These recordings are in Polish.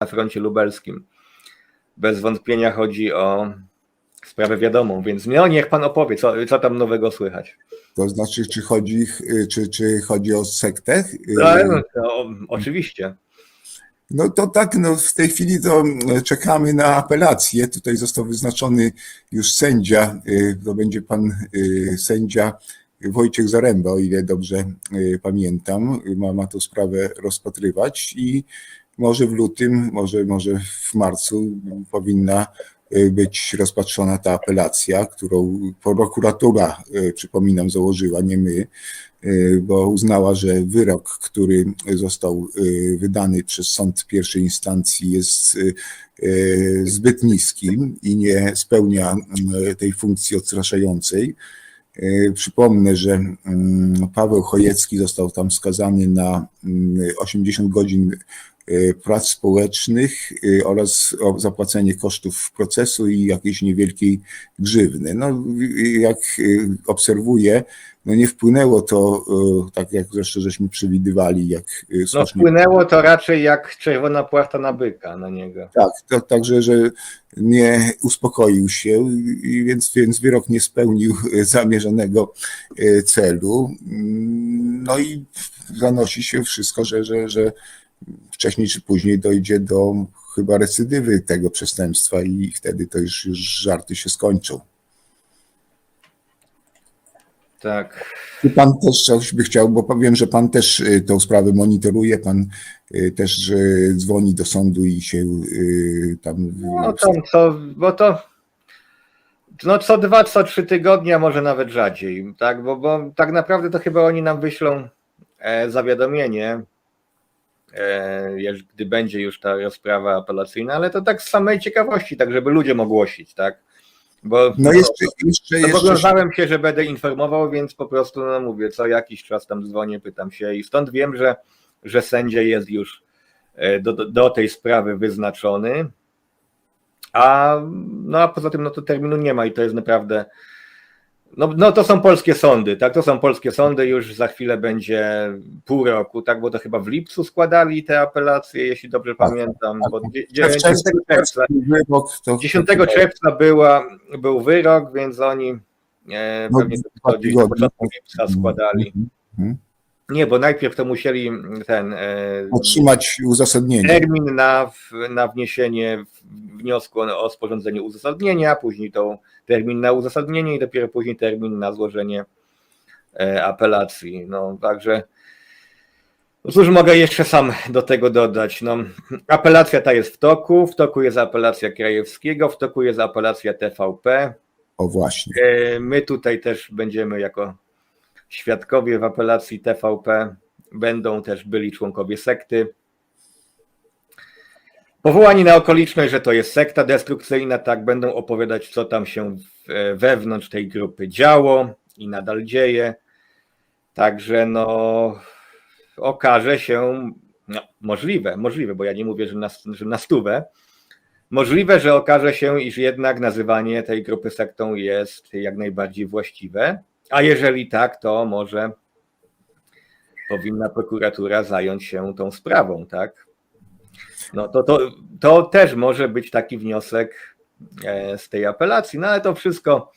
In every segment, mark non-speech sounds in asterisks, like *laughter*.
na froncie lubelskim. Bez wątpienia chodzi o sprawę wiadomą, więc no niech pan opowie, co, co tam nowego słychać. To znaczy, czy chodzi, czy, czy chodzi o sektę? No, to, oczywiście. No to tak, no w tej chwili to czekamy na apelację. Tutaj został wyznaczony już sędzia, to będzie pan sędzia Wojciech Zaręba, o ile dobrze pamiętam, ma, ma tę sprawę rozpatrywać i może w lutym, może, może w marcu powinna być rozpatrzona ta apelacja, którą prokuratura, przypominam, założyła, nie my, bo uznała, że wyrok, który został wydany przez sąd pierwszej instancji jest zbyt niski i nie spełnia tej funkcji odstraszającej. Przypomnę, że Paweł Chojecki został tam skazany na 80 godzin prac społecznych oraz o zapłacenie kosztów procesu i jakiejś niewielkiej grzywny. No, jak obserwuję, no nie wpłynęło to, tak jak zresztą żeśmy przewidywali, jak No wpłynęło to raczej jak czerwona płachta na byka na niego. Tak, także, że nie uspokoił się, więc, więc wyrok nie spełnił zamierzonego celu. Mm, No i zanosi się wszystko, że, że, że wcześniej czy później dojdzie do chyba recydywy tego przestępstwa i wtedy to już, już żarty się skończą. Tak. Czy pan też coś by chciał, bo powiem, że pan też y, tą sprawę monitoruje, pan y, też dzwoni do sądu i się y, tam... No tam co, bo to no co dwa, co trzy tygodnie, a może nawet rzadziej, tak, bo, bo tak naprawdę to chyba oni nam wyślą e, zawiadomienie, gdy będzie już ta rozprawa apelacyjna, ale to tak z samej ciekawości, tak żeby ludziom ogłosić, tak, bo No jeszcze, jeszcze, jeszcze zobowiązałem się, że będę informował, więc po prostu, no mówię, co jakiś czas tam dzwonię, pytam się i stąd wiem, że, że sędzia jest już e, do, do tej sprawy wyznaczony, a, no a poza tym no to terminu nie ma i to jest naprawdę, no, no to są polskie sądy, tak, to są polskie sądy, już za chwilę będzie pół roku, tak, bo to chyba w lipcu składali te apelacje, jeśli dobrze Tak, pamiętam, bo dzie- We 9 wczesny czerwca, wyrok to- 10 to- czerwca była, był wyrok, więc oni e, No, pewnie na tygodnie. początku lipca składali. Mhm. Nie, bo najpierw to musieli ten e, Otrzymać uzasadnienie. termin na, na wniesienie wniosku o, o sporządzenie uzasadnienia, później to termin na uzasadnienie i dopiero później termin na złożenie e, apelacji. No także no cóż mogę jeszcze sam do tego dodać. No, apelacja ta jest w toku, w toku jest apelacja Krajewskiego, w toku jest apelacja TVP. O właśnie. E, My tutaj też będziemy jako świadkowie w apelacji TVP. Będą też byli członkowie sekty. Powołani na okoliczność, że to jest sekta destrukcyjna, tak będą opowiadać, co tam się e, wewnątrz tej grupy działo i nadal dzieje. Także no okaże się, no, możliwe, możliwe, bo ja nie mówię, że na, że na stówę, Możliwe, że okaże się, iż jednak nazywanie tej grupy sektą jest jak najbardziej właściwe, a jeżeli tak, to może powinna prokuratura zająć się tą sprawą, tak? No to, to, to też może być taki wniosek e, z tej apelacji, no ale to wszystko,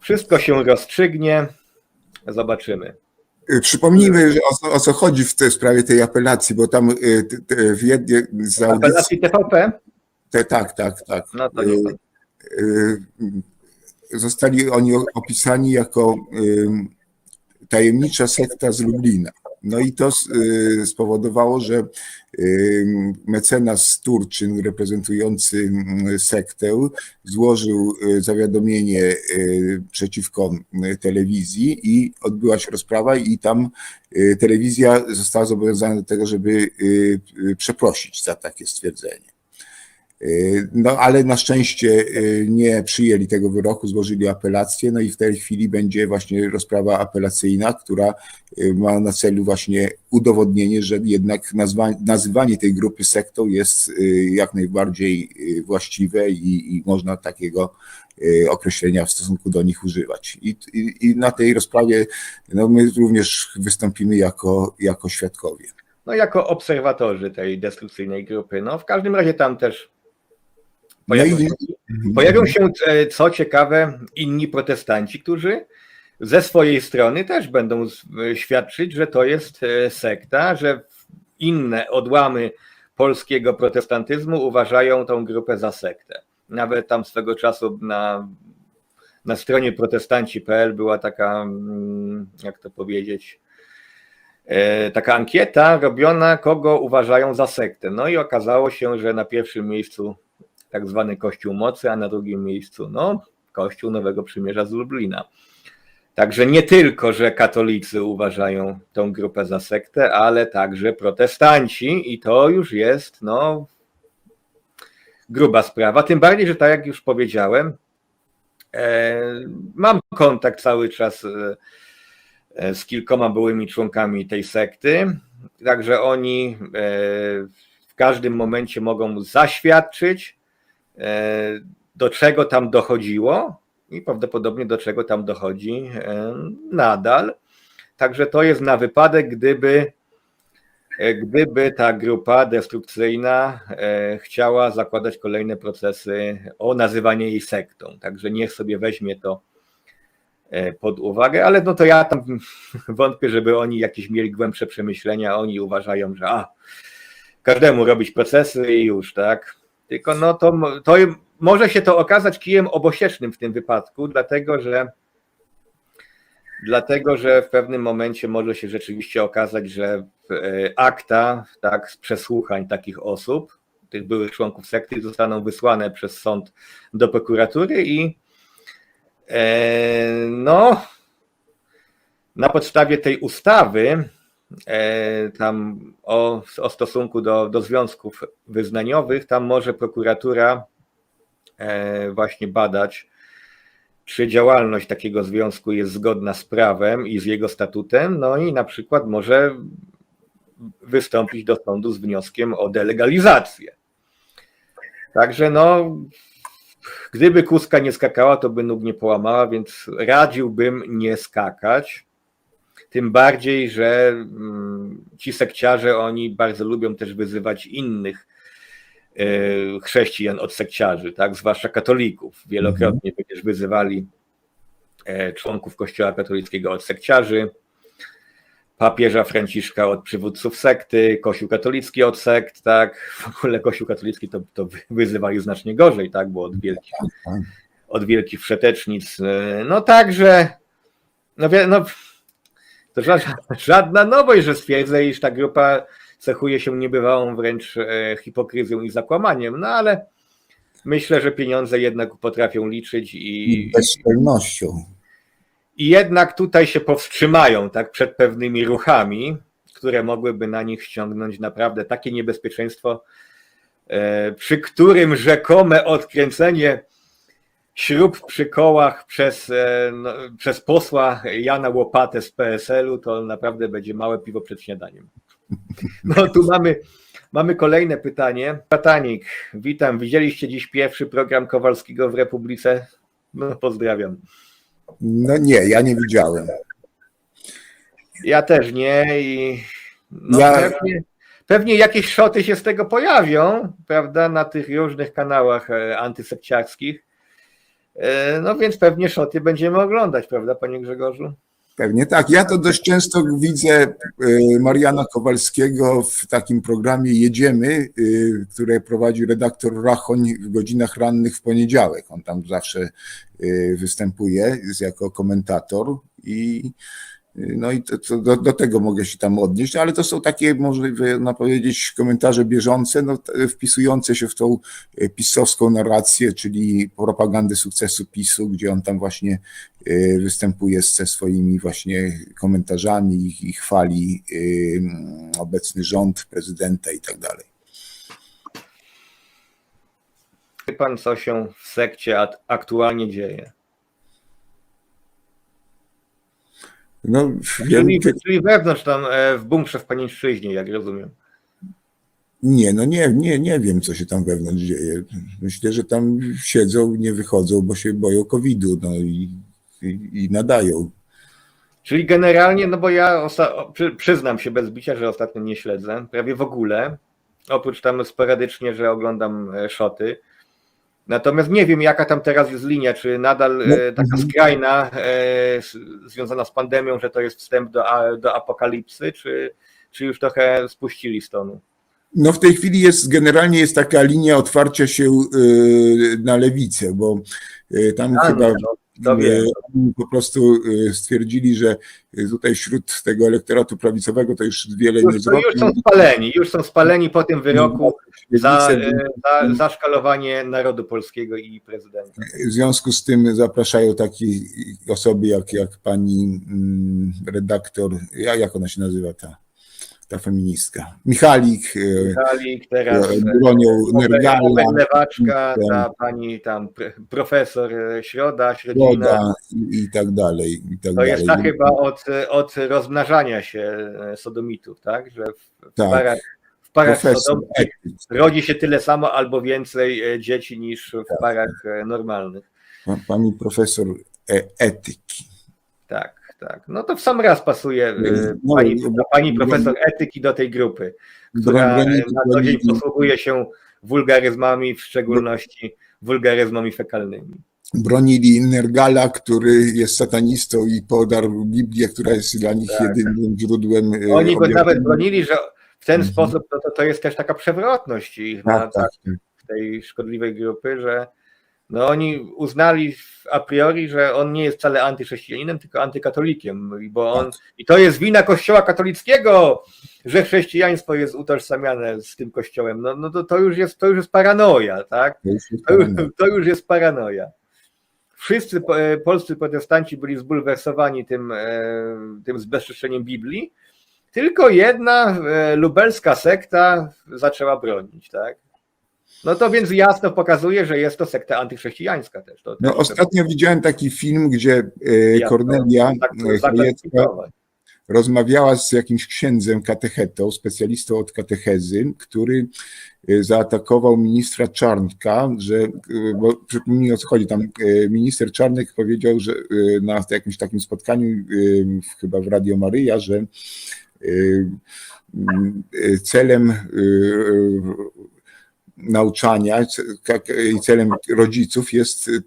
wszystko się rozstrzygnie, zobaczymy. Y, Przypomnijmy, że o, co- o co chodzi w tej sprawie tej apelacji, bo tam y, w jednej z audycji. Apelacji TVP? Te, tak, tak, tak. No to nie Y, y, Zostali oni opisani jako tajemnicza sekta z Lublina. No i to y, spowodowało, że mecenas Turczyn reprezentujący sektę złożył y, zawiadomienie y, przeciwko telewizji i odbyła się rozprawa i tam telewizja została zobowiązana do tego, żeby przeprosić za takie stwierdzenie. Y, No ale na szczęście y, nie przyjęli tego wyroku, złożyli apelację, no i w tej chwili będzie właśnie rozprawa apelacyjna, która y, ma na celu właśnie udowodnienie, że jednak nazwa, nazywanie tej grupy sektą jest jak najbardziej właściwe i, i można takiego określenia w stosunku do nich używać. I, i, i na tej rozprawie no, my również wystąpimy jako, jako świadkowie. no jako obserwatorzy tej destrukcyjnej grupy. No w każdym razie tam też pojawią, pojawią się, e, co ciekawe, inni protestanci, którzy ze swojej strony też będą e, świadczyć, że to jest e, sekta, że inne odłamy polskiego protestantyzmu uważają tą grupę za sektę. Nawet tam swego czasu na, na stronie protestanci.pl była taka, mm, jak to powiedzieć, taka ankieta robiona, kogo uważają za sektę. No i okazało się, że na pierwszym miejscu tak zwany Kościół Mocy, a na drugim miejscu no, Kościół Nowego Przymierza z Lublina. Także nie tylko, że katolicy uważają tą grupę za sektę, ale także protestanci i to już jest no, gruba sprawa. Tym bardziej, że tak jak już powiedziałem, e, mam kontakt cały czas e, e, z kilkoma byłymi członkami tej sekty, także oni w każdym momencie mogą zaświadczyć, do czego tam dochodziło i prawdopodobnie do czego tam dochodzi e, nadal. Także to jest na wypadek, gdyby, e, gdyby ta grupa destrukcyjna e, chciała zakładać kolejne procesy o nazywanie jej sektą. Także niech sobie weźmie to e, pod uwagę, ale no to ja tam *laughs* wątpię, żeby oni jakieś mieli głębsze przemyślenia. Oni uważają, że a, każdemu robić procesy i już, tak? Tylko no to, to może się to okazać kijem obosiecznym w tym wypadku, dlatego że dlatego, że w pewnym momencie może się rzeczywiście okazać, że e, akta tak, z przesłuchań takich osób, tych byłych członków sekty, zostaną wysłane przez sąd do prokuratury i e, no na podstawie tej ustawy tam o, o stosunku do, do związków wyznaniowych, tam może prokuratura e, właśnie badać, czy działalność takiego związku jest zgodna z prawem i z jego statutem, no i na przykład może wystąpić do sądu z wnioskiem o delegalizację. Także no, gdyby kuska nie skakała, to by nóg nie połamała, więc radziłbym nie skakać. Tym bardziej, że mm, ci sekciarze, oni bardzo lubią też wyzywać innych e, chrześcijan od sekciarzy, tak, zwłaszcza katolików. Wielokrotnie przecież wyzywali e, członków Kościoła katolickiego od sekciarzy, papieża Franciszka od przywódców sekty, Kościół katolicki od sekt, tak, w ogóle Kościół katolicki to, to wyzywali znacznie gorzej, tak, bo od wielkich, tak. od wielkich wszetecznic, e, no także, no, no to żadna, żadna nowość, że stwierdzę, iż ta grupa cechuje się niebywałą wręcz e, hipokryzją i zakłamaniem, no ale myślę, że pieniądze jednak potrafią liczyć i, bezczelnością. i jednak tutaj się powstrzymają tak, przed pewnymi ruchami, które mogłyby na nich ściągnąć naprawdę takie niebezpieczeństwo, e, przy którym rzekome odkręcenie śrub przy kołach przez, e, no, przez posła Jana Łopatę z PSL-u to naprawdę będzie małe piwo przed śniadaniem. No tu mamy, mamy kolejne pytanie. Patanik, witam. Widzieliście dziś pierwszy program Kowalskiego w Republice? No pozdrawiam. No nie, ja nie widziałem. Ja też nie i no Ja- pewnie, pewnie jakieś szoty się z tego pojawią, prawda, na tych różnych kanałach e, antysekciarskich. E, No więc pewnie szoty będziemy oglądać, prawda, panie Grzegorzu? Pewnie tak. Ja to dość często widzę y, Mariana Kowalskiego w takim programie Jedziemy, y, które prowadzi redaktor Rachoń w godzinach rannych w poniedziałek. On tam zawsze występuje jako komentator i no i to, to do, do tego mogę się tam odnieść, ale to są takie, można powiedzieć, komentarze bieżące, no, wpisujące się w tą y, pisowską narrację, czyli propagandę sukcesu PiSu, gdzie on tam właśnie y, występuje ze swoimi właśnie komentarzami i, i chwali y, obecny rząd, prezydenta i tak dalej. Wie pan, co się w sekcie aktualnie dzieje? No, wiem, Czyli, czyli wewnątrz tam e, w bunkrze w Paniszczyźnie, jak rozumiem. nie, no nie, nie, nie wiem, co się tam wewnątrz dzieje. Myślę, że tam siedzą, nie wychodzą, bo się boją COVID-u, no i, i, i nadają. Czyli generalnie, no bo ja przyznam się bez bicia, że ostatnio nie śledzę, prawie w ogóle, oprócz tam sporadycznie, że oglądam e, szoty. Natomiast nie wiem, jaka tam teraz jest linia, czy nadal No, e, taka mhm. skrajna, e, związana z pandemią, że to jest wstęp do, do apokalipsy, czy, czy już trochę spuścili z tonu. No w tej chwili jest generalnie jest taka linia otwarcia się y, na lewicę, bo y, tam A, chyba no, to y, oni po prostu y, stwierdzili, że y, tutaj wśród tego elektoratu prawicowego to już wiele nie Już, już zrobi. są spaleni, już są spaleni po tym wyroku za, Lewicę, e, za zaszkalowanie narodu polskiego i prezydenta. W związku z tym zapraszają takie osoby jak, jak pani mm, redaktor, ja- jak ona się nazywa ta, ta feministka, Michalik, y, Michalik, teraz e, bronią Nergala, Robert Lewaczka, ten- ta pani tam pr- profesor e, Środa, Środzina. Woda i, i tak dalej. I tak To dalej. jest ta chyba od, od rozmnażania się e, sodomitów, tak? Że w, Tak. parach, w parach etyk. rodzi się tyle samo albo więcej e, dzieci niż w Tak. parach e, normalnych. Pa- Pani profesor e- etyki. Tak, tak. No to w sam raz pasuje e, No, pani, no, pani no, profesor etyki do tej grupy, która e, Bronili- na co dzień posługuje się wulgaryzmami, w szczególności wulgaryzmami fekalnymi. Bronili Nergala, który jest satanistą i podarł Biblię, która jest dla nich Tak. jedynym źródłem. e, Oni go nawet bronili, że w ten Mhm. sposób to, to, to jest też taka przewrotność ich na, Tak, tak, tak. tej szkodliwej grupy, że no oni uznali a priori, że on nie jest wcale antychrześcijaninem, tylko antykatolikiem, i bo on, i to jest wina kościoła katolickiego, że chrześcijaństwo jest utożsamiane z tym kościołem. No, no to, to już jest to już jest paranoja, tak? To już jest To już, paranoja. to już jest paranoja. Wszyscy e, polscy protestanci byli zbulwersowani tym, e, tym zbezczeszczeniem Biblii, tylko jedna e, lubelska sekta zaczęła bronić, tak? No to więc jasno pokazuje, że jest to sekta antychrześcijańska też. To, No, to- ostatnio widziałem taki film, gdzie e, Ja to Kornelia tak- e, rozmawiała z jakimś księdzem katechetą, specjalistą od katechezy, który e, zaatakował ministra Czarnka, że, e, bo przypomnij o co chodzi, tam e, minister Czarnek powiedział, że e, na jakimś takim spotkaniu, e, chyba w Radio Maryja, że e, e, celem e, nauczania i celem rodziców jest y,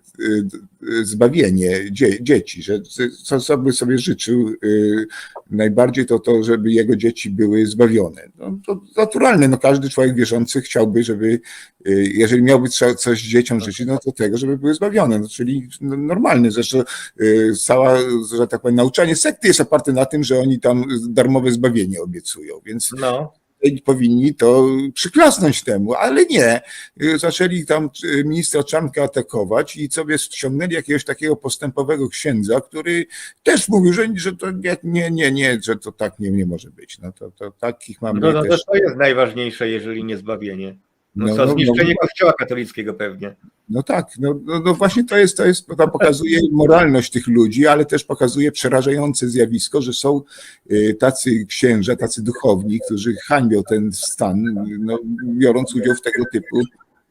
y, zbawienie dzie, dzieci, że co sobie sobie życzył y, najbardziej to to, żeby jego dzieci były zbawione. No, to naturalne, no każdy człowiek wierzący chciałby, żeby y, jeżeli miałby coś dzieciom życzyć, no to tego, żeby były zbawione, no, czyli no, normalne, zresztą y, cała, że tak powiem, nauczanie sekty jest oparte na tym, że oni tam darmowe zbawienie obiecują, więc No, powinni to przyklasnąć temu, ale nie. Zaczęli tam y, ministra Czarnka atakować i sobie ściągnęli jakiegoś takiego postępowego księdza, który też mówił, że, że to nie, nie, nie, że to tak nie, nie może być. No to, to takich mamy no, no też. to jest najważniejsze, jeżeli nie zbawienie. No, No, co, no, zniszczenie no, kościoła katolickiego pewnie. no tak, no, no, no właśnie to jest, to jest, to pokazuje moralność tych ludzi, ale też pokazuje przerażające zjawisko, że są y, tacy księża, tacy duchowni, którzy hańbią ten stan, no, biorąc udział w tego typu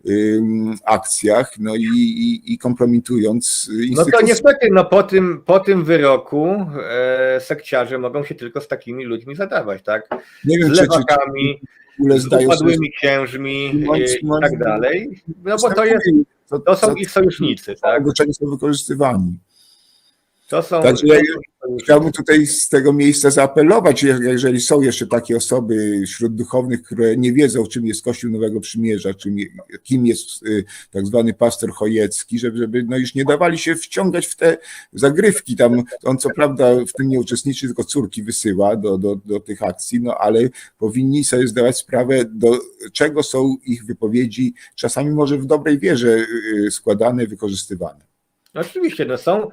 ym, akcjach, no i, i, i kompromitując No to instytucje. niestety, no po tym, po tym wyroku e, sekciarze mogą się tylko z takimi ludźmi zadawać, tak? Nie Z wiem, czy, czy, czy lewakami, w ogóle z zdają sobie upadłymi księżmi e, i tak dalej. No bo to, jest, to są ich sojusznicy, tak? do czego są wykorzystywani. To są. Także ja- sojusznicy. Chciałbym tutaj z tego miejsca zaapelować, je- jeżeli są jeszcze takie osoby wśród duchownych, które nie wiedzą, czym jest Kościół Nowego Przymierza, czym, kim jest y, tak zwany pastor Chojecki, żeby, żeby no już nie dawali się wciągać w te zagrywki. Tam on co prawda w tym nie uczestniczy, tylko córki wysyła do, do, do tych akcji, no ale powinni sobie zdawać sprawę, do czego są ich wypowiedzi, czasami może w dobrej wierze y, y, składane, wykorzystywane. Oczywiście, no są,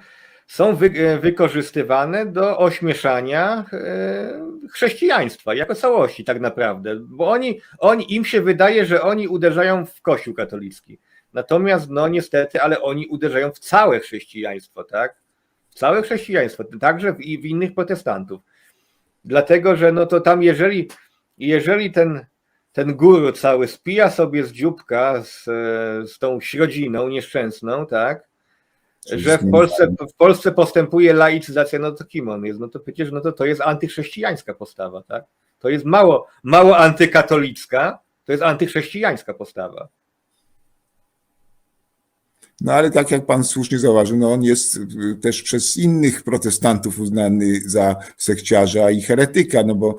są wy, e, wykorzystywane do ośmieszania e, chrześcijaństwa jako całości, tak naprawdę. Bo oni, oni, im się wydaje, że oni uderzają w Kościół katolicki. Natomiast, no niestety, ale oni uderzają w całe chrześcijaństwo, tak? W całe chrześcijaństwo, także w, w innych protestantów. Dlatego, że no to tam, jeżeli, jeżeli ten, ten guru cały spija sobie z dzióbka z, e, z tą środziną nieszczęsną, tak? Że w Polsce, w Polsce postępuje laicyzacja, no to kim on jest? No to przecież no to, to jest antychrześcijańska postawa, tak? To jest mało, mało antykatolicka, to jest antychrześcijańska postawa. No ale tak jak pan słusznie zauważył, no on jest y, też przez innych protestantów uznany za sekciarza i heretyka, no bo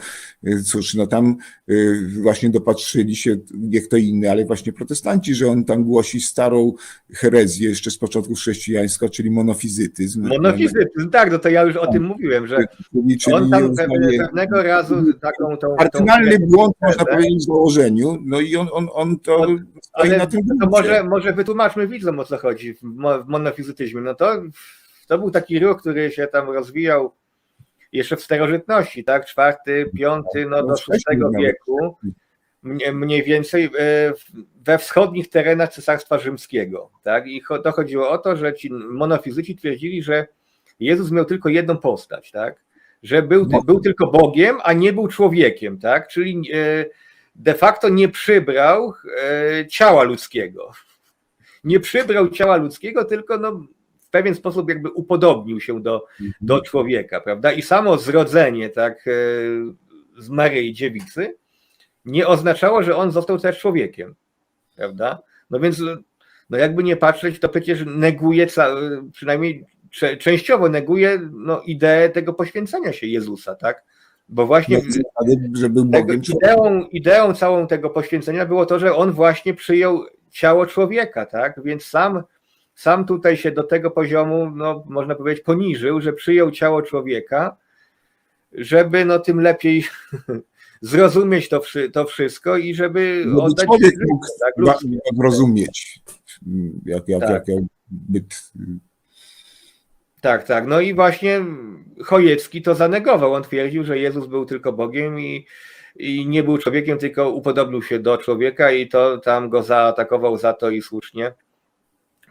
y, cóż, no tam y, właśnie dopatrzyli się, nie kto inny, ale właśnie protestanci, że on tam głosi starą herezję jeszcze z początku chrześcijaństwa, czyli monofizytyzm. Monofizytyzm, tak, no to ja już o tym mówiłem, że Czyli, czyli on tam uznaje- pewnego razu taką tą... Kardynalny błąd, można powiedzieć, w założeniu, no i on, on, on to Ale- stoi Ale to może, może wytłumaczmy widzom o co chodzi w, mo- w monofizytyzmie. No to, to był taki ruch, który się tam rozwijał jeszcze w starożytności, tak? Czwarty, piąty, no do No, VI nawet. wieku. Mniej, więcej e, we wschodnich terenach Cesarstwa Rzymskiego. Tak? I to chodziło o to, że ci monofizyci twierdzili, że Jezus miał tylko jedną postać, tak? że był, No. był tylko Bogiem, a nie był człowiekiem, tak? czyli e, de facto nie przybrał e, ciała ludzkiego. Nie przybrał ciała ludzkiego, tylko no, w pewien sposób jakby upodobnił się do, do człowieka, prawda? I samo zrodzenie tak, e, z Maryi Dziewicy nie oznaczało, że on został też człowiekiem, prawda? No więc, no jakby nie patrzeć, to przecież neguje, przynajmniej częściowo neguje no, ideę tego poświęcenia się Jezusa, tak? Bo właśnie No, ideą, ideą całą tego poświęcenia było to, że on właśnie przyjął ciało człowieka, tak? Więc sam, sam tutaj się do tego poziomu, no, można powiedzieć, poniżył, że przyjął ciało człowieka, żeby no, tym lepiej *laughs* zrozumieć to, to wszystko i żeby żeby oddać człowiek życie, mógł tak? ludzkie. rozumieć, jak, jak, Tak. jak, jak byt Tak, tak. No i właśnie Chojecki to zanegował. On twierdził, że Jezus był tylko Bogiem i, i nie był człowiekiem, tylko upodobnił się do człowieka i to tam go zaatakował za to i słusznie.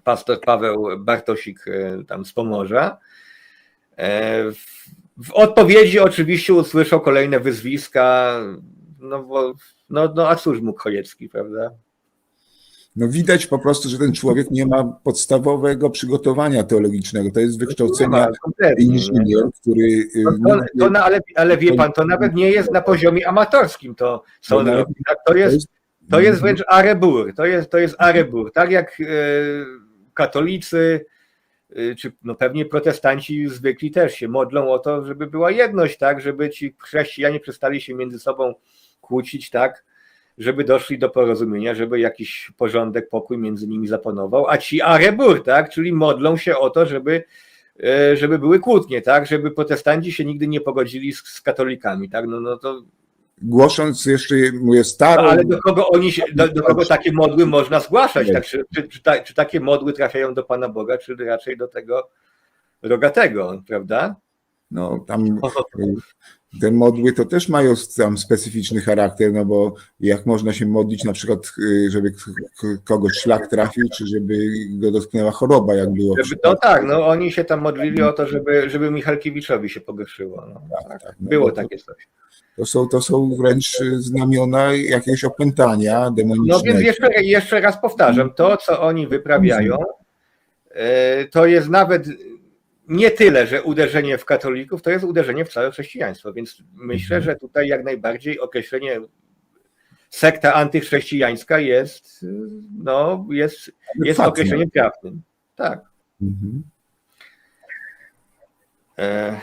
Pastor Paweł Bartosik e, tam z Pomorza. E, W, odpowiedzi oczywiście usłyszał kolejne wyzwiska, no bo no, no a cóż mógł Chojecki, prawda? No widać po prostu, że ten człowiek nie ma podstawowego przygotowania teologicznego. To jest wykształcenia inżynier, który y, To, to, to, na- ale, ale wie to- pan, to nawet nie jest na poziomie amatorskim to, co on No, robi. Tak? To, jest, to jest wręcz arebur, to jest, to jest arebur. Tak jak e, katolicy, e, czy no pewnie protestanci zwykli też się modlą o to, żeby była jedność, tak, żeby ci chrześcijanie przestali się między sobą kłócić, tak, żeby doszli do porozumienia, żeby jakiś porządek, pokój między nimi zapanował, a ci arebur, tak, czyli modlą się o to, żeby e, żeby były kłótnie, tak, żeby protestanci się nigdy nie pogodzili z, z katolikami, tak, no, no to, głosząc jeszcze, mówię, no, starą, ale do kogo oni się, do, do kogo takie modły można zgłaszać, tak, czy, czy, czy, ta, czy takie modły trafiają do Pana Boga, czy raczej do tego rogatego, prawda? No tam y, te modły to też mają tam specyficzny charakter, no bo jak można się modlić na przykład, y, żeby kogoś szlak trafił, czy żeby go dotknęła choroba, jak było. Żeby, no tak, no oni się tam modlili o to, żeby, żeby Michalkiewiczowi się pogorszyło, no, tak, tak, no było to- takie coś. To są, to są wręcz y, znamiona jakiegoś opętania No demonicznego. więc jeszcze, jeszcze raz powtarzam, to co oni wyprawiają, e, to jest nawet nie tyle, że uderzenie w katolików, to jest uderzenie w całe chrześcijaństwo, więc myślę, że tutaj jak najbardziej określenie sekta antychrześcijańska jest, no, jest, jest określeniem trafnym. Tak. Mhm. E,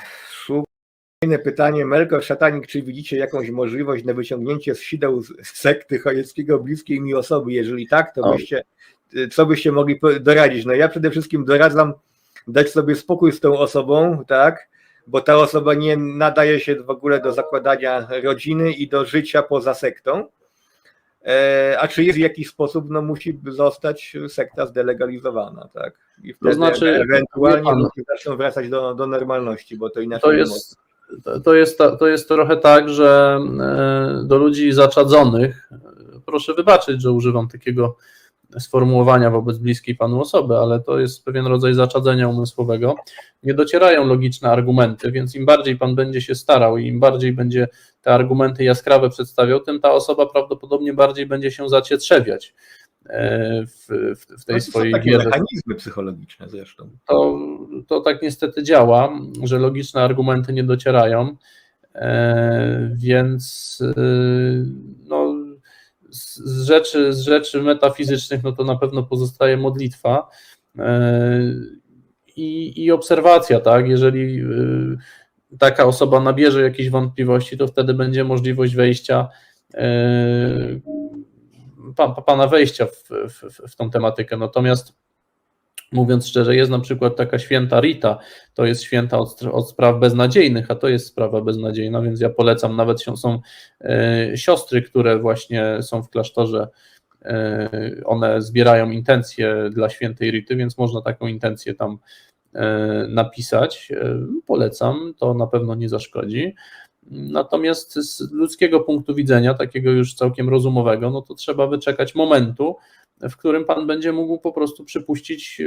Kolejne pytanie. Melkor Szatanik, czy widzicie jakąś możliwość na wyciągnięcie z sideł z sekty Chojeckiego bliskiej mi osoby? Jeżeli tak, to byście, co byście mogli doradzić? No ja przede wszystkim doradzam dać sobie spokój z tą osobą, tak? Bo ta osoba nie nadaje się w ogóle do zakładania rodziny i do życia poza sektą. E, A czy jest w jakiś sposób, no musi zostać sekta zdelegalizowana, tak? I wtedy znaczy, ewentualnie pan- zaczną wracać do, do normalności, bo to inaczej To nie jest, to- to, jest, to jest trochę tak, że e, do ludzi zaczadzonych, e, proszę wybaczyć, że używam takiego sformułowania wobec bliskiej panu osoby, ale to jest pewien rodzaj zaczadzenia umysłowego. Nie docierają logiczne argumenty, więc im bardziej pan będzie się starał i im bardziej będzie te argumenty jaskrawe przedstawiał, tym ta osoba prawdopodobnie bardziej będzie się zacietrzewiać. e, w, w, tej No, to są swojej takie wierze. mechanizmy psychologiczne zresztą. To, to tak niestety działa, że logiczne argumenty nie docierają, e, więc e, no, z, rzeczy, z rzeczy metafizycznych no to na pewno pozostaje modlitwa e, i, i obserwacja, tak, jeżeli e, taka osoba nabierze jakiejś wątpliwości, to wtedy będzie możliwość wejścia e, pa, pa- pana wejścia w, w, w tą tematykę. Natomiast mówiąc szczerze, jest na przykład taka święta Rita, to jest święta od, od spraw beznadziejnych, a to jest sprawa beznadziejna, więc ja polecam, nawet się, są e, siostry, które właśnie są w klasztorze, e, one zbierają intencje dla świętej Rity, więc można taką intencję tam e, napisać. Polecam, to na pewno nie zaszkodzi. Natomiast z ludzkiego punktu widzenia, takiego już całkiem rozumowego, no to trzeba wyczekać momentu, w którym pan będzie mógł po prostu przypuścić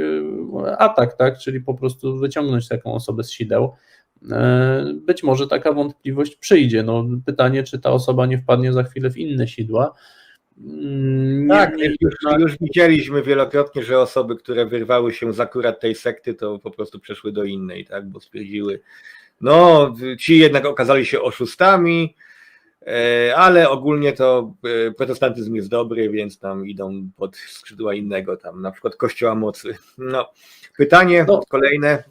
e, atak, tak? Czyli po prostu wyciągnąć taką osobę z sideł. E, Być może taka wątpliwość przyjdzie. No, pytanie, czy ta osoba nie wpadnie za chwilę w inne sidła. Mm, Tak, niemniej już, już widzieliśmy wielokrotnie, że osoby, które wyrwały się z akurat tej sekty, to po prostu przeszły do innej, tak, bo stwierdziły, no, ci jednak okazali się oszustami, e, ale ogólnie to e, protestantyzm jest dobry, więc tam idą pod skrzydła innego, tam na przykład Kościoła Mocy. No, pytanie No. kolejne,